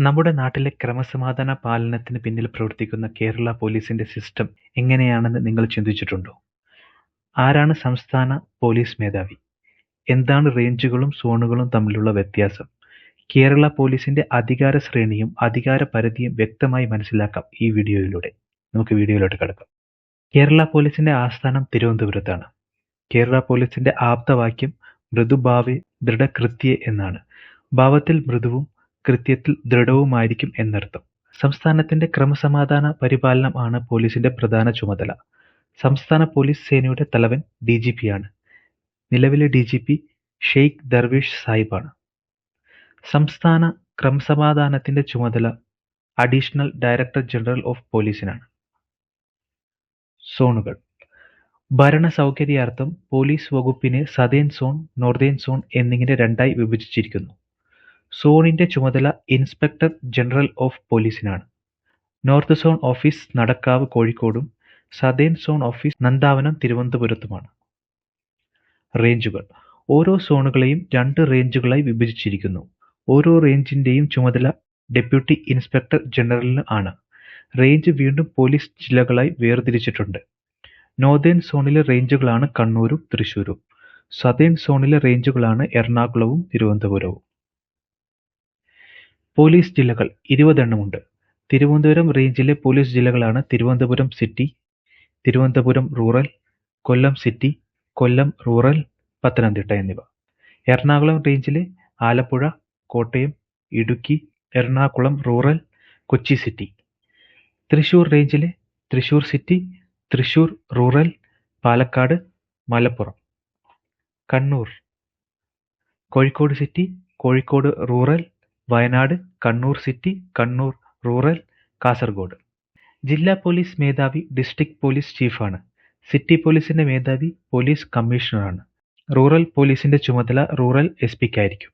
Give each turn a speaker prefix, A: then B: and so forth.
A: നമ്മുടെ നാട്ടിലെ ക്രമസമാധാന പാലനത്തിന് പിന്നിൽ പ്രവർത്തിക്കുന്ന കേരള പോലീസിന്റെ സിസ്റ്റം എങ്ങനെയാണെന്ന് നിങ്ങൾ ചിന്തിച്ചിട്ടുണ്ടോ? ആരാണ് സംസ്ഥാന പോലീസ് മേധാവി? എന്താണ് റേഞ്ചുകളും സോണുകളും തമ്മിലുള്ള വ്യത്യാസം? കേരള പോലീസിന്റെ അധികാര ശ്രേണിയും അധികാര പരിധിയും വ്യക്തമായി മനസ്സിലാക്കാം ഈ വീഡിയോയിലൂടെ. നമുക്ക് വീഡിയോയിലോട്ട് കടക്കാം. കേരള പോലീസിന്റെ ആസ്ഥാനം തിരുവനന്തപുരത്താണ്. കേരള പോലീസിന്റെ ആപ്തവാക്യം മൃദുഭാവേ ദൃഢകൃത്യേ എന്നാണ്. ഭാവത്തിൽ മൃദുവും കൃത്യത്തിൽ ദൃഢവുമായിരിക്കും എന്നർത്ഥം. സംസ്ഥാനത്തിന്റെ ക്രമസമാധാന പരിപാലനം ആണ് പോലീസിന്റെ പ്രധാന ചുമതല. സംസ്ഥാന പോലീസ് സേനയുടെ തലവൻ ഡിജിപിയാണ്. നിലവിലെ ഡിജിപി ഷെയ്ഖ് ദർവേഷ് സാഹിബാണ്. സംസ്ഥാന ക്രമസമാധാനത്തിന്റെ ചുമതല അഡീഷണൽ ഡയറക്ടർ ജനറൽ ഓഫ് പോലീസിനാണ്. സോണുകൾ ഭരണ സൗകര്യാർത്ഥം പോലീസ് വകുപ്പിനെ സതേൺ സോൺ, നോർത്തേൺ സോൺ എന്നിങ്ങനെ രണ്ടായി വിഭജിച്ചിരിക്കുന്നു. സോണിന്റെ ചുമതല ഇൻസ്പെക്ടർ ജനറൽ ഓഫ് പോലീസിനാണ്. നോർത്ത് സോൺ ഓഫീസ് നടക്കാവ് കോഴിക്കോടും സതേൺ സോൺ ഓഫീസ് നന്ദാവനം തിരുവനന്തപുരത്തുമാണ്. റേഞ്ചുകൾ ഓരോ സോണുകളെയും രണ്ട് റേഞ്ചുകളായി വിഭജിച്ചിരിക്കുന്നു. ഓരോ റേഞ്ചിന്റെയും ചുമതല ഡെപ്യൂട്ടി ഇൻസ്പെക്ടർ ജനറലിന് ആണ്. റേഞ്ച് വീണ്ടും പോലീസ് ജില്ലകളായി വേർതിരിച്ചിട്ടുണ്ട്. നോർത്തേൺ സോണിലെ റേഞ്ചുകളാണ് കണ്ണൂരും തൃശൂരും. സതേൺ സോണിലെ റേഞ്ചുകളാണ് എറണാകുളവും തിരുവനന്തപുരവും. പോലീസ് ജില്ലകൾ ഇരുപതെണ്ണമുണ്ട്. തിരുവനന്തപുരം റേഞ്ചിലെ police ജില്ലകളാണ് Thiruvananthapuram city, Thiruvananthapuram rural, Kollam city, Kollam rural, Pathanamthitta എന്നിവ. എറണാകുളം റേഞ്ചിലെ ആലപ്പുഴ, കോട്ടയം, ഇടുക്കി, എറണാകുളം റൂറൽ, കൊച്ചി സിറ്റി. തൃശൂർ റേഞ്ചിലെ Thrissur city, Thrissur rural, Palakkad, Malappuram. Kannur Kozhikode city, Kozhikode rural, Wayanad, Kannur city, Kannur rural, Kasaragod. ജില്ലാ police മേധാവി district police ചീഫാണ്. City പോലീസിന്റെ മേധാവി police കമ്മീഷണറാണ്. Rural പോലീസിന്റെ ചുമതല rural എസ്പിക്കായിരിക്കും.